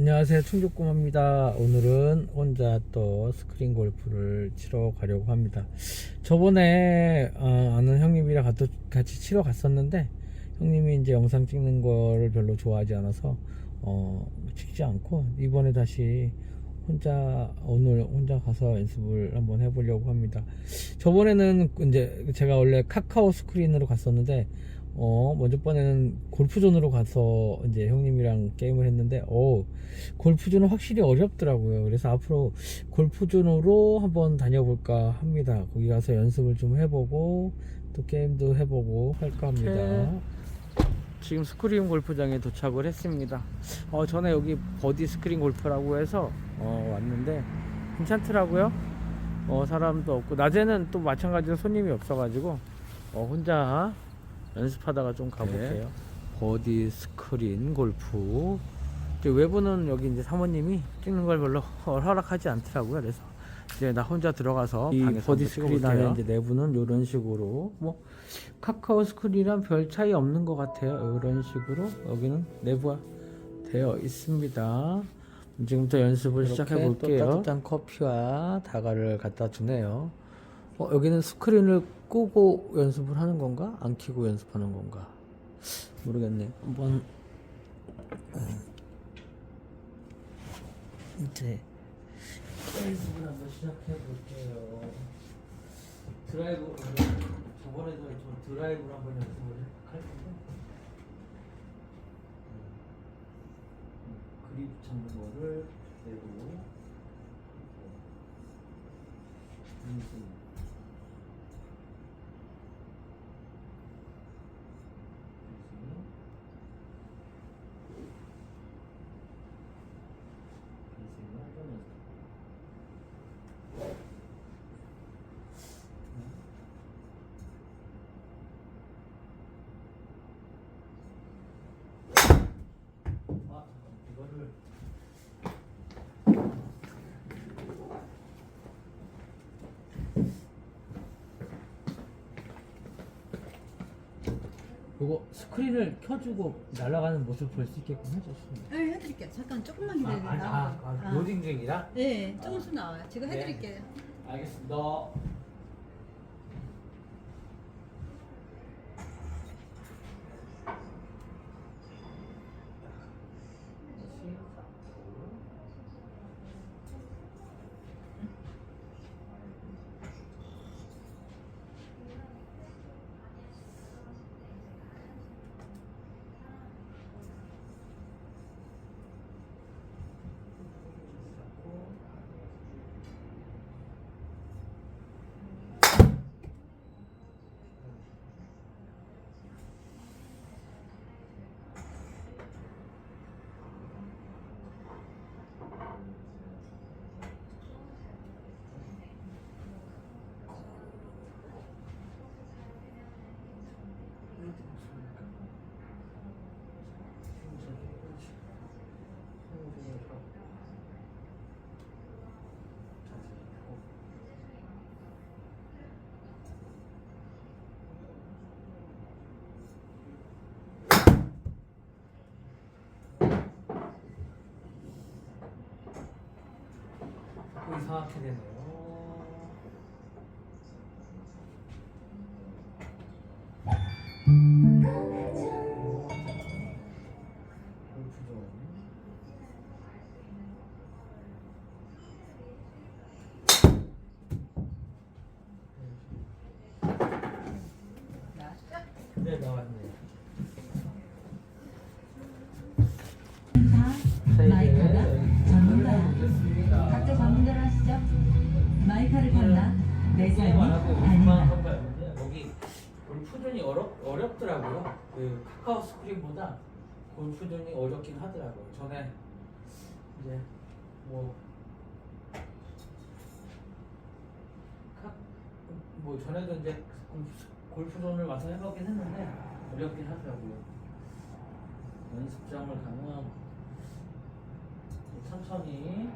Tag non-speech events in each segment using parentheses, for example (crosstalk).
안녕하세요. 충주꿈입니다. 오늘은 혼자 또 스크린 골프를 치러 가려고 합니다. 저번에 어, 아는 형님이랑 같이 치러 갔었는데 형님이 이제 영상 찍는 거를 별로 좋아하지 않아서 어, 찍지 않고 이번에 다시 혼자 오늘 혼자 가서 연습을 한번 해보려고 합니다. 저번에는 이제 제가 원래 카카오 스크린으로 갔었는데 어, 먼저 번에는 골프존으로 가서 이제 형님이랑 게임을 했는데, 어, 골프존은 확실히 어렵더라고요. 그래서 앞으로 골프존으로 한번 다녀볼까 합니다. 거기 가서 연습을 좀 해보고, 또 게임도 해보고 할까 합니다. 지금 스크린 골프장에 도착을 했습니다. 어, 전에 여기 버디 스크린 골프라고 해서, 어, 왔는데, 괜찮더라고요. 어, 사람도 없고, 낮에는 또 마찬가지로 손님이 없어가지고, 어, 혼자 연습하다가 좀 가볼게요. 버디 스크린 골프. 이제 외부는 여기 이제 사모님이 찍는 걸 별로 (laughs) 허락하지 않더라고요. 그래서 이제 나 혼자 들어가서 이 버디 스크린. 안에 이제 내부는 이런 식으로 뭐 카카오 스크린이랑 별 차이 없는 것 같아요. 이런 식으로 여기는 내부가 되어 있습니다. 지금부터 연습을 시작해 볼게요. 따뜻한 커피와 다가를 갖다 주네요. 어, 여기는 스크린을 끄고 연습을 하는 건가? 안 켜고 연습하는 건가? 모르겠네. 한번 음. 이제 연습을 한번 시작해 볼게요. 드라이브 저번에도 좀 드라이브로 한번 연습을 할 건데 음, 그립 잡는 거를 내고 연 요거 스크린을 켜주고 날아가는 모습 볼 수 있게끔 해줬습니다. 네, 해드릴게요. 잠깐 조금만 아, 기다려요. 아, 아, 아, 아. 로딩 중이라? 네, 조금씩 나와요. 제가 네. 해드릴게요. 알겠습니다. 또 이상하게 되네요. 네, 나왔네 어렵 어렵더라고요. 그 카카오 스크린보다 골프존이 어렵긴 하더라고요. 전에 이제 뭐. 카, 뭐 전에도 이제 골프- 골프존을 와서 해보긴 했는데 어렵긴 하더라고요. 연습장을 가면 천천히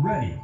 Ready.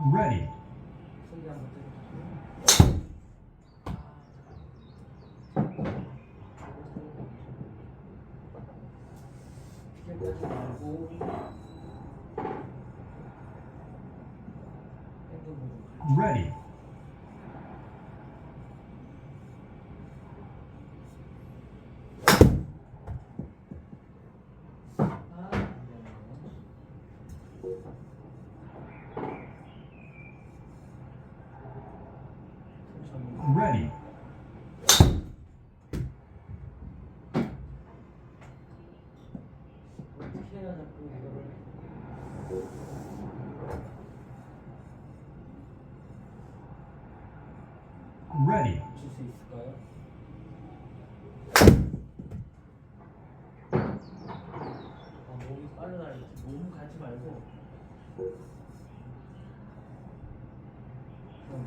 Ready. Ready. Ready. 줄수 있을까요? 아, 몸이 빠르다. 몸 가지 말고. 잠깐만.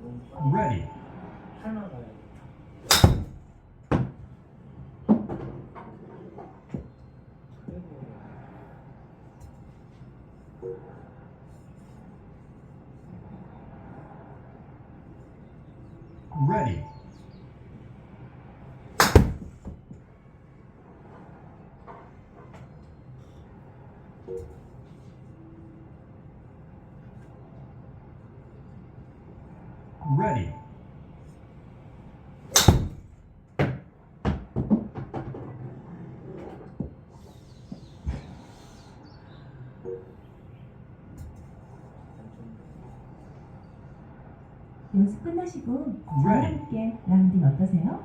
몸 빠르. Ready. 팔만 가야 돼. 그리고 Ready. Ready. 연습 끝나시고 저와 Ready. 함께 라운딩 어떠세요?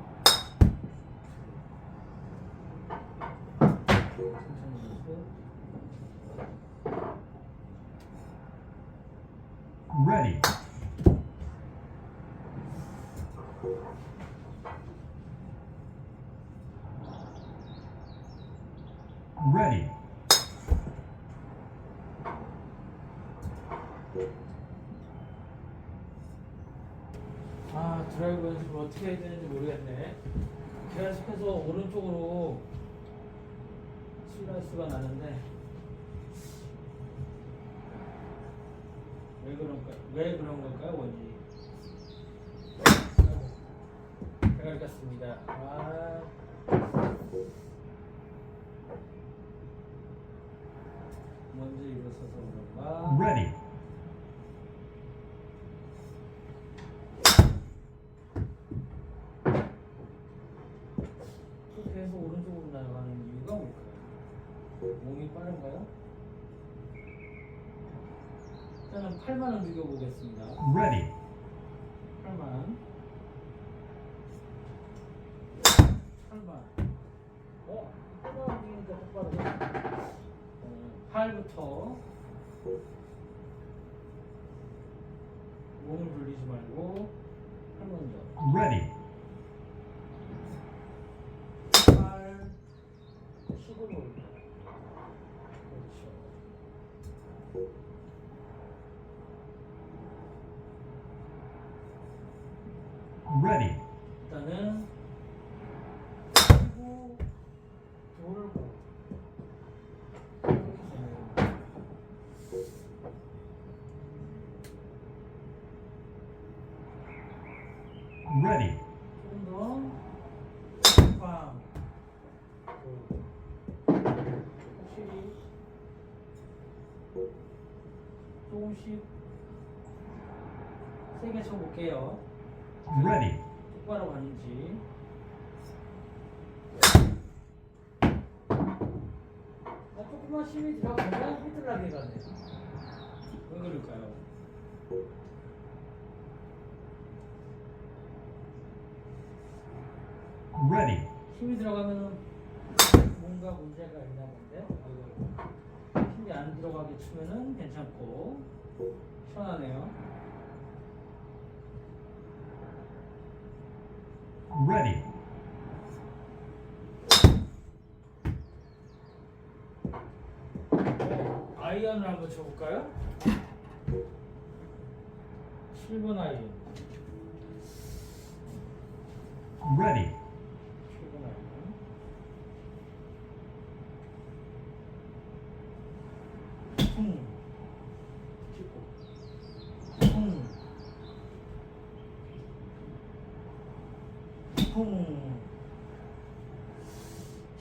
Ready. 아 드라이브 연습을 어떻게 해야 되는지 모르겠네. 계속해서 오른쪽으로 슬라이스가 나는데. 왜 그런가 왜 그런 걸까요 원인이 아이고, 제가 읽었습니다. 아. 먼저 일어서서 그런가? Ready. 그렇게 해서 오른쪽으로 나가는 이유가 뭘까요? 몸이 빠른가요? 일단은 팔만 움직여 보겠습니다. Ready. 팔만. 팔만. 어? 팔만 움직이니까 똑바로. 어, 팔부터 몸을 돌리지 말고 팔 먼저. Ready. 팔 수그로 올려. 53개 쳐볼게요. Ready. 똑바로 가는지. 아, 조금만 힘이 들어가면 힘들하게 가네. 왜 그럴까요? Ready. 힘이 들어가면 뭔가 문제가 있나 본데요. 안 들어가게 치면은 괜찮고 시원하네요. Ready. 아이언을 한번 쳐볼까요? 7번 아이언. Ready. 7번 아이언. 퉁. 찍고. 퉁. 퉁.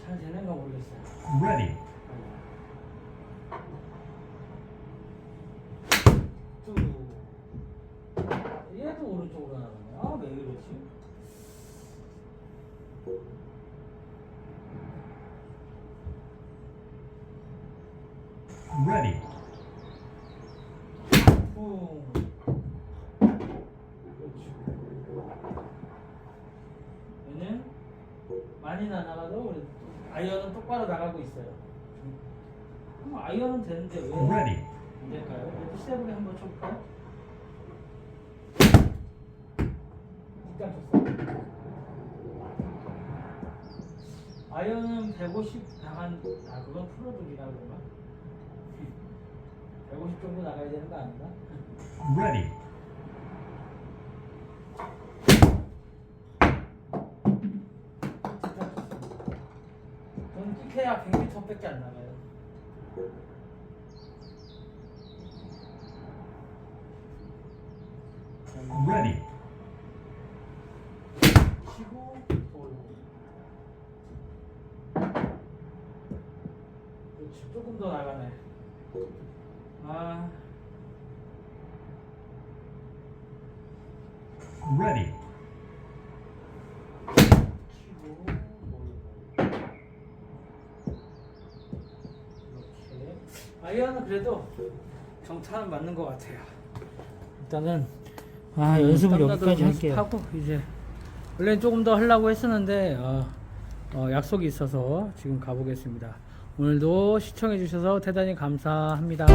잘 되는가 모르겠어요. Ready. 쭉. 얘도 오른쪽으로 나가네. 아, 왜 이러지? Ready. 그렇지. 얘는 많이 나가도 아이언은 똑바로 나가고 있어요. 그럼 아이언은 되는데 왜 안 Ready. 될까요? 그래도 세븐에 한번 쳐볼까요? 일단 쳤어. 아이언은 150 나간 아 그건 풀어두기라 그런가? 150 정도 나가야 되는 거 아닌가? Ready. 저는 끼케야 100m밖에 안 나가요. Ready. 치고 돌고. 그렇지 조금 더 나가네. 아 Ready. 치고 돌고. 이렇게 아이언은 그래도 정타는 맞는 것 같아요. 일단은 아 연습을 여기까지 할게요. 하고 이제 원래는 조금 더 하려고 했었는데 어, 어, 약속이 있어서 지금 가보겠습니다. 오늘도 시청해 주셔서 대단히 감사합니다.